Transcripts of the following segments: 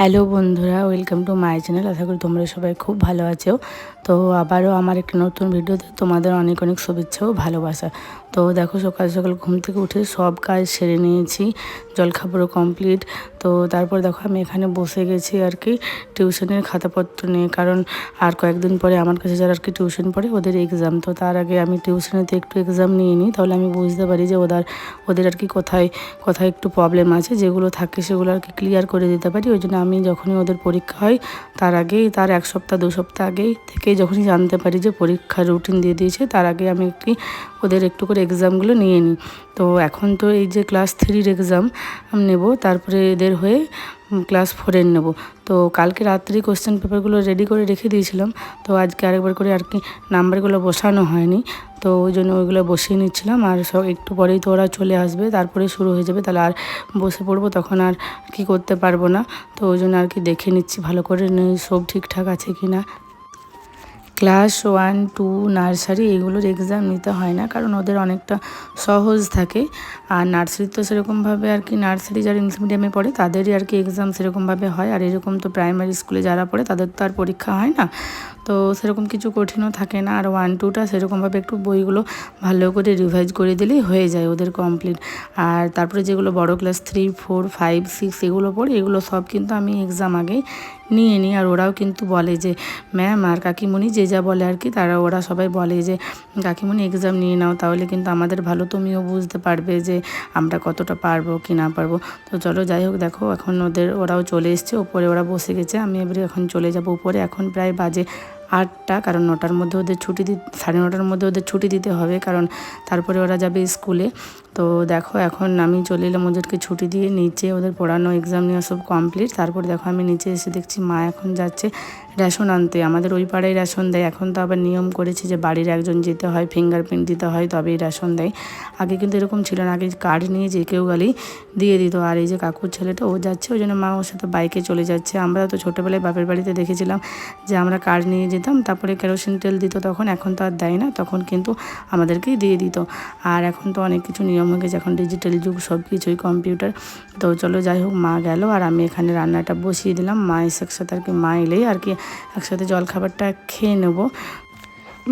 Hello বন্ধুরা, welcome to my channel. আশা করি তোমরা সবাই খুব ভালো আছো। তো আবারও আমার একটা নতুন ভিডিওতে তোমাদের অনেক অনেক শুভেচ্ছা ও ভালোবাসা। তো দেখো, সকাল সকাল ঘুম থেকে উঠে সব কাজ সেরে নিয়েছি, জলখাবারও কমপ্লিট তো তারপর দেখো, আমি এখানে বসে গেছি আর কি টিউশনের খাতাপত্র নিয়ে। কারণ আর কয়েকদিন পরে আমার কাছে যারা আর কি টিউশন পড়ে, ওদের এক্সাম তো তার আগে আমি টিউশনেতে একটু এক্সাম নিয়ে নিই, তাহলে আমি বুঝতে পারি যে ওদের ওদের আর কি কোথায় কোথায় একটু প্রবলেম আছে। যেগুলো থাকে সেগুলো আর কি ক্লিয়ার করে দিতে পারি। ওই জন্য আমি যখনই ওদের পরীক্ষা হয়, তার আগেই, তার এক সপ্তাহ, দু সপ্তাহ আগেই থেকে যখনই জানতে পারি যে পরীক্ষার রুটিন দিয়ে দিয়েছে, তার আগে আমি একটি, ওদের একটু করে এক্সামগুলো নিয়ে নিই। তো এখন তো এই যে ক্লাস থ্রির এক্সাম নেব, তারপরে এদের হয়ে ক্লাস ফোরের নেব। তো কালকে রাত্রি কোশ্চেন পেপারগুলো রেডি করে রেখে দিয়েছিলাম, তো আজকে আরেকবার করে আর কি নাম্বারগুলো বসানো হয়নি। তো ওই জন্য ওইগুলো বসিয়ে নিচ্ছিলাম আর সব একটু পরেই তো ওরা চলে আসবে, তারপরে শুরু হয়ে যাবে। তাহলে আর বসে পড়ব তখন আর কি করতে পারব না। তো ওই জন্য আর কি দেখে নিচ্ছি ভালো করে সব ঠিকঠাক আছে কি না। ক্লাস ওয়ান, টু, নার্সারি এগুলোর এক্সাম নিতে হয় না, কারণ ওদের অনেকটা সহজ থাকে। আর নার্সারি তো সেরকমভাবে আর কি নার্সারি যারা ইংলিশ মিডিয়ামে পড়ে, তাদেরই আর কি এক্সাম সেরকমভাবে হয়। আর এরকম তো প্রাইমারি স্কুলে যারা পড়ে, তাদের তো আর পরীক্ষা হয় না। তো সেরকম কিছু কঠিনও থাকে না। আর ওয়ান টুটা সেরকমভাবে একটু বইগুলো ভালো করে রিভাইজ করে দিলেই হয়ে যায় ওদের কমপ্লিট আর তারপরে যেগুলো বড় class three four five six এগুলো পড়ে, এগুলো সব কিন্তু আমি এক্সাম আগে নিয়ে নিই। আর ওরাও কিন্তু বলে যে ম্যাম আর কাকিমণি যে যা বলে আর কি, তারা, ওরা সবাই বলে যে, কাকিমণি এক্সাম নিয়ে নাও, তাহলে কিন্তু আমাদের ভালো তুমিও বুঝতে পারবে যে, আমরা কতটা পারব কি না পারব। তো চলো যাই হোক, দেখো এখন ওদের, ওরাও চলে এসছে, ওপরে ওরা বসে গেছে, আমি এবারে এখন চলে যাব, উপরে এখন প্রায় বাজে আটটা, কারণ নটার মধ্যে ওদের ছুটি দি, সাড়ে নটার মধ্যে ওদের ছুটি দিতে হবে, কারণ তারপরে ওরা যাবে স্কুলে। তো দেখো, এখন আমি চলে এলাম ওদেরকে ছুটি দিয়ে, নিচে ওদের পড়ানো এক্সাম নেওয়া সব কমপ্লিট তারপর দেখো, আমি নিচে এসে দেখছি মা এখন যাচ্ছে রেশন আনতে। আমাদের ওই পাড়ায় রেশন দেয়, এখন তো আবার নিয়ম করেছে যে বাড়ির একজন যেতে হয় ফিঙ্গারপ্রিন্ট দিতে হয়, তবেই রেশন দেয়। আগে কিন্তু এরকম ছিল না, আগে কার্ড নিয়ে যে কেউ গালি দিয়ে দিত। আর এই যে কাকুর ছেলেটা, ও যাচ্ছে, ওই জন্য মা ওর সাথে বাইকে চলে যাচ্ছে। আমরা তো ছোটোবেলায় বাপের বাড়িতে দেখেছিলাম যে আমরা কার্ড নিয়ে যেতাম তারপরে কেরোসিন তেল দিত তখন, এখন তো আর দেয় না, তখন কিন্তু আমাদেরকেই দিয়ে দিত। আর এখন তো অনেক কিছু নিয়ম হয়ে গেছে, এখন ডিজিটাল যুগ, সব কিছুই কম্পিউটার তো চলো যাই হোক, মা গেল, আর আমি এখানে রান্নাটা বসিয়ে দিলাম। মা এসে একসাথে আর কি, মা এলেই আর কি একসাথে জলখাবারটা খেয়ে নেব।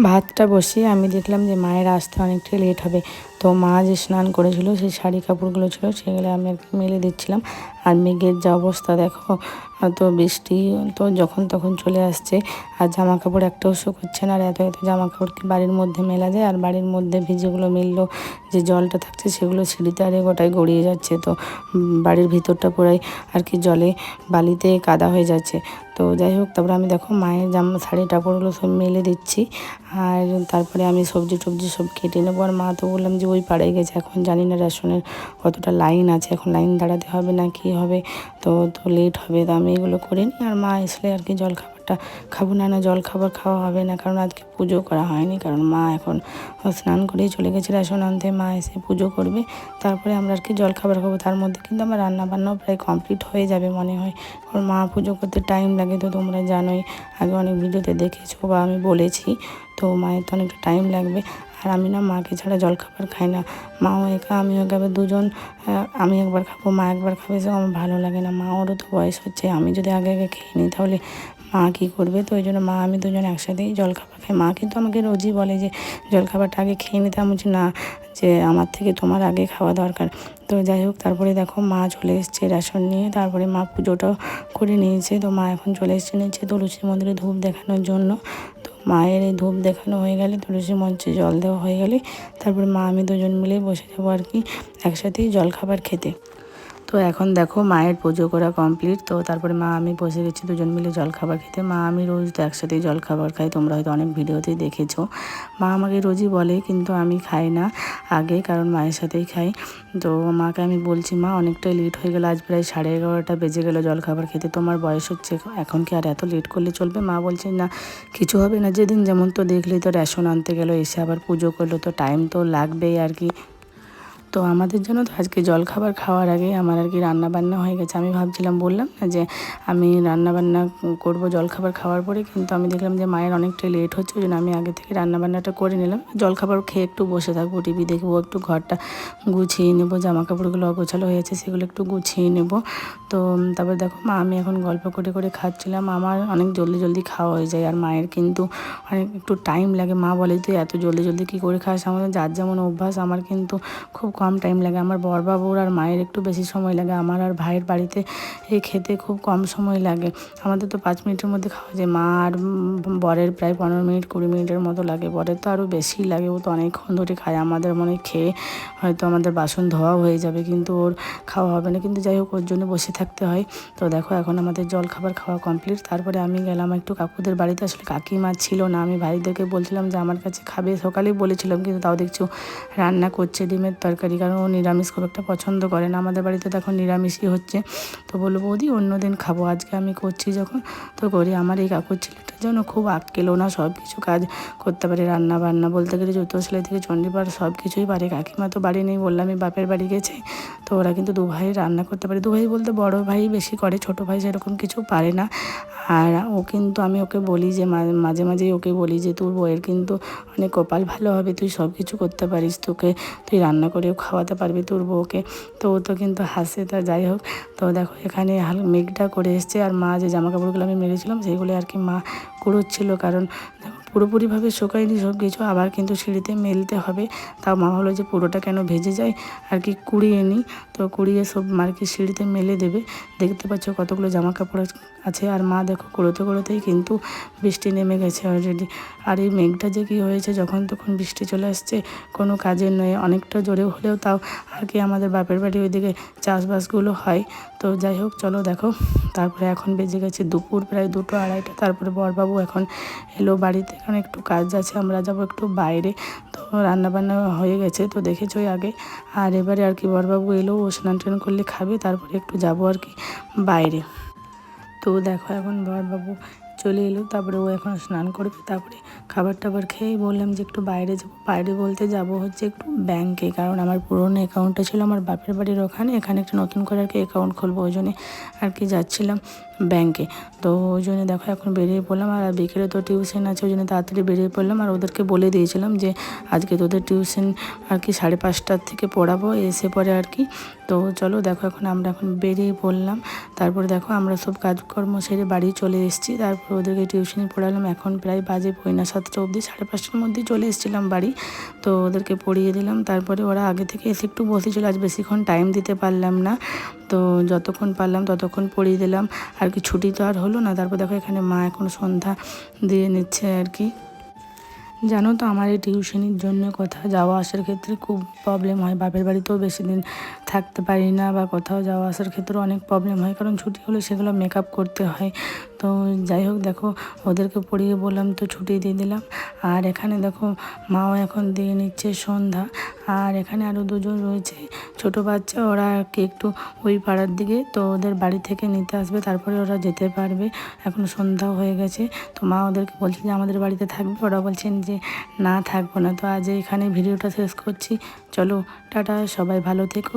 ভাতটা বসিয়ে আমি দেখলাম যে মায়ের আসতে অনেকটা লেট হবে। তো মা যে স্নান করেছিল, সেই শাড়ি কাপড়গুলো ছিল, সেগুলো আমি আর কি মেলে দিচ্ছিলাম। আর মেঘের যা অবস্থা, দেখো তো বৃষ্টি, তো যখন তখন চলে আসছে। আর জামা কাপড় একটাও শুকোচ্ছে না আর এত এত জামা কাপড় কি বাড়ির মধ্যে মেলা যায়? আর বাড়ির মধ্যে ভিজেগুলো মিললো, যে জলটা থাকছে সেগুলো সিঁড়িতে আরে গোটায় গড়িয়ে যাচ্ছে। তো বাড়ির ভিতরটা পুরাই আর কি জলে বালিতে কাদা হয়ে যাচ্ছে। তো যাই হোক, তারপরে আমি দেখো মায়ের জামা, শাড়ি টাপড়গুলো সব মেলে দিচ্ছি। আর তারপরে আমি সবজি টবজি সব কেটে নেব। আর মা তো বললাম যে ওই পাড়ায় গেছে, এখন জানি না রেশনের কতটা লাইন আছে। এখন লাইন দাঁড়াতে হবে না কি হবে? তো তো লেট হবে, তো আমি এগুলো করে নিই। আর মা আসলে আর কি জল খাবারটা খাব। না না জল খাবার খাওয়া হবে না, কারণ আজকে পুজো করা হয়নি। কারণ মা এখন স্নান করেই চলে গেছে রেশন আনতে। মা এসে পুজো করবে। তারপরে আমরা আর কি জল খাবার খাব। তার মধ্যে কিন্তু আমার রান্না বান্নাও প্রায় কমপ্লিট হয়ে যাবে মনে হয়। কারণ মা পুজো করতে টাইম লাগে তো তোমরা জানোই। আগে অনেক ভিডিওতে দেখেছ বা আমি বলেছি। তো মায়ের তো অনেকটা টাইম লাগবে। আর আমি না মাকে ছাড়া জলখাবার খাই না। মাও একা, আমিও একেবারে দুজন আমি একবার খাব, মা একবার খাবে সে আমার ভালো লাগে না। মা, ওরও তো বয়স হচ্ছে, আমি যদি আগে আগে খেয়ে নিই তাহলে মা কী করবে? তো ওই জন্য মা, আমি দুজন একসাথেই জলখাবার খাই। মা কিন্তু আমাকে রোজই বলে যে জলখাবারটা আগে খেয়ে নিতে। আমি বলছি, না, যে, আমার থেকে তোমার আগে খাওয়া দরকার। তো যাই হোক, তারপরে দেখো মা চলে এসছে রেশন নিয়ে। তারপরে মা পুজোটাও করে নিয়েছে। তো মা এখন চলে এসছে নিয়েছে তুলসী মন্দিরে ধূপ দেখানোর জন্য। তো মায়ের এই ধূপ দেখানো হয়ে গেলে, তুলসী মঞ্চে জল দেওয়া হয়ে গেলে, তারপরে মা আমি দুজন মিলে বসে যাব আর কি, একসাথেই জলখাবার খেতে। তো এখন দেখো মায়ের পুজো করা কমপ্লিট তো তারপরে মা আমি বসে গেছি দুজন মিলে জল খাবার খেতে। মা আমি রোজ তো একসাথেই জল খাবার খাই, তোমরা হয়তো অনেক ভিডিওতেই দেখেছ। মা আমাকে রোজই বলে, কিন্তু আমি খাই না আগে, কারণ মায়ের সাথেই খাই। তো মাকে আমি বলছি, মা, অনেকটাই লেট হয়ে গেল, আজ প্রায় সাড়ে এগারোটা বেজে গেলো জল খাবার খেতে, তোমার বয়স হচ্ছে, এখন কি আর এত লেট করলে চলবে? মা বলছে, না, কিছু হবে না, যেদিন যেমন তো দেখলেই তো রেশন আনতে গেলো, এসে আবার পুজো করল, তো টাইম তো লাগবেই আর কি। তো আমাদের জন্য তো আজকে জলখাবার খাওয়ার আগে আমার আর কি রান্না বান্না হয়ে গেছে। আমি ভাবছিলাম, বললাম না যে আমি রান্না বান্না করব জলখাবার খাওয়ার পরে, কিন্তু আমি দেখলাম যে মায়ের অনেকটা লেট হচ্ছে, ওই জন্য আমি আগে থেকে রান্না বান্নাটা করে নিলাম। জলখাবার খেয়ে একটু বসে থাকব, টিভি দেখব, একটু ঘরটা গুছিয়ে নেব জামা কাপড়গুলো অগোছালো হয়েছে সেগুলো একটু গুছিয়ে নেব। তো তারপর দেখো, মা, আমি এখন গল্প করে করে খাচ্ছিলাম। আমার অনেক জলদি জলদি খাওয়া হয়ে যায়, আর মায়ের কিন্তু অনেক একটু টাইম লাগে। মা বলে, তুই এত জলদি জলদি কী করে খাস? আমাদের যার যেমন অভ্যাস, আমার কিন্তু খুব কম টাইম লাগে। আমার বরবাবুর আর মায়ের একটু বেশি সময় লাগে। আমার আর ভাইয়ের বাড়িতে এই খেতে খুব কম সময় লাগে। আমাদের তো পাঁচ মিনিটের মধ্যে খাওয়া যায়। মা আর বরের প্রায় পনেরো মিনিট, কুড়ি মিনিটের মতো লাগে। বরের তো আরও বেশি লাগে। ও তো অনেকক্ষণ ধরে খায়। আমাদের মনে খেয়ে হয়তো আমাদের বাসন ধোয়া হয়ে যাবে, কিন্তু ওর খাওয়া হবে না। কিন্তু যাই হোক, ওর জন্য বসে থাকতে হয়। তো দেখো, এখন আমাদের জল খাবার খাওয়া কমপ্লিট তারপরে আমি গেলাম একটু কাকুদের বাড়িতে। আসলে কাকিমা ছিল না। আমি ভাইদেরকে বলছিলাম যে, আমার কাছে খাবে। সকালেই বলেছিলাম, কিন্তু তাও দেখছ রান্না করছে ডিমের তরকারি। কারণ ও নিরামিষ খুব একটা পছন্দ করে না। আমাদের বাড়িতে তো এখন নিরামিষই হচ্ছে। তো বলব বৌদি, অন্য দিন খাব। আজকে আমি করছি যখন তো করি। আমার এই কাকুর ছেলেটার জন্য খুব আক্কেল। না সব কিছু কাজ করতে পারে রান্না বান্না বলতে গেলে জুতো, সেলাই থেকে চণ্ডীপাড় সব কিছুই পারে। কাকিমা তো বাড়ি নেই বললাম আমি বাপের বাড়ি গেছে। তো ওরা কিন্তু দু ভাই রান্না করতে পারে। দু ভাই বলতে বড় ভাই বেশি করে, ছোট ভাই সেরকম কিছু পারে না। আর ও কিন্তু, আমি ওকে বলি যে মাঝে মাঝেই ওকে বলি যে, তোর বইয়ের কিন্তু অনেক কপাল ভালো হবে। তুই সব কিছু করতে পারিস তোকে। তুই রান্না করেও খাওয়াতে পারবি তোর বউকে। তো ও তো কিন্তু হাসে, তা যাই হোক। তো দেখো, এখানে হাল মেঘটা করে এসছে আর মা যে জামা কাপড়গুলো আমি মেরেছিলাম সেইগুলো আর কি মা কুড়োচ্ছিল কারণ পুরোপুরিভাবে শুকায়নি সব কিছু আবার কিন্তু সিঁড়িতে মেলতে হবে। তাও মা হলো যে পুরোটা কেন ভেজে যায়, আর কি কুড়িয়ে নিই তো কুড়িয়ে সব আর কি সিঁড়িতে মেলে দেবে। দেখতে পাচ্ছ কতগুলো জামা কাপড় আছে আর মা দেখো কুড়োতে কুড়োতেই কিন্তু বৃষ্টি নেমে গেছে অলরেডি আর এই মেঘটা যে কী হয়েছে, যখন তখন বৃষ্টি চলে আসছে, কোনো কাজের নয়। অনেকটা জোরে হলেও তাও আর কি আমাদের বাপের বাড়ি ওইদিকে চাষবাসগুলো হয়। তো যাই হোক, চলো দেখো। তারপরে এখন বেজে গেছে দুপুর, প্রায় দুটো আড়াইটা। তারপরে বরবাবু এখন এলো বাড়িতে। কারণ একটু কাজ আছে, আমরা যাব একটু বাইরে। তো রান্নাবান্না হয়ে গেছে, তো দেখেছোই আগে। আর এবারে আর কি বরবাবু এলো, ও স্নান টান করলে খাবে। তারপরে একটু যাব আর কি বাইরে। তো দেখো এখন বরবাবু চলে এলো, তারপরে ও এখন স্নান করবে, তারপরে খাবার টাবার খেয়ে বললাম যে একটু বাইরে যাব। বাইরে বলতে যাব হচ্ছে একটু ব্যাংকে কারণ আমার পুরনো অ্যাকাউন্টটা ছিল আমার বাপের বাড়ির ওখানে, এখানে একটা নতুন করে আর কি অ্যাকাউন্ট খুলবো, ওই জন্যে আর কি যাচ্ছিলাম ব্যাংকে তো ওই জন্য দেখো এখন বেরিয়ে পড়লাম, আর বিকেলে তো টিউশন আছে, ওই জন্য তাড়াতাড়ি বেরিয়ে পড়লাম, আর ওদেরকে বলে দিয়েছিলাম যে আজকে তোদের টিউশন আর কি সাড়ে পাঁচটার থেকে পড়াবো, এসে পরে আর কি। তো চলো দেখো এখন আমরা এখন বেরিয়ে পড়লাম, তারপরে দেখো আমরা সব কাজকর্ম সেরে বাড়ি চলে এসেছি, তারপর ওদেরকে টিউশনি পড়ালাম। এখন প্রায় বাজে পয়না সাতটা অবধি, সাড়ে পাঁচটার মধ্যেই চলে এসেছিলাম বাড়ি। তো ওদেরকে পড়িয়ে দিলাম। তারপরে ওরা আগে থেকে এসে একটু বসেছিল, আজ বেশিক্ষণ টাইম দিতে পারলাম না। তো যতক্ষণ পারলাম ততক্ষণ পড়িয়ে দিলাম। আর কি ছুটি তো আর হলো না। তারপর দেখো এখানে মা এখন সন্ধ্যা দিয়ে নিচ্ছে আর কি। জানো তো আমার এই টিউশনির জন্য কোথাও যাওয়া আসার ক্ষেত্রে খুব প্রবলেম হয়। বাপের বাড়িতেও বেশি দিন থাকতে পারি না বা কোথাও যাওয়া আসার ক্ষেত্রেও অনেক প্রবলেম হয়। কারণ ছুটি হলে সেগুলো মেকআপ করতে হয়। তো যাই হোক, দেখো, ওদেরকে পড়িয়ে বললাম তো ছুটি দিয়ে দিলাম। আর এখানে দেখো, মাও এখন দিয়ে নিচ্ছে সন্ধ্যা। আর এখানে আরও দুজন রয়েছে, ছোট বাচ্চা, ওরা কি একটু ওই পাড়ার দিকে, তো ওদের বাড়ি থেকে নিতে আসবে, তারপরে ওরা যেতে পারবে। এখন সন্ধ্যাও হয়ে গেছে, তো মা ওদেরকে বলছে যে, আমাদের বাড়িতে থাকবে। ওরা বলছেন যে, না থাকব না। তো আজ এখানে ভিডিওটা শেষ করছি। চলো, টাটা, সবাই ভালো থেকো।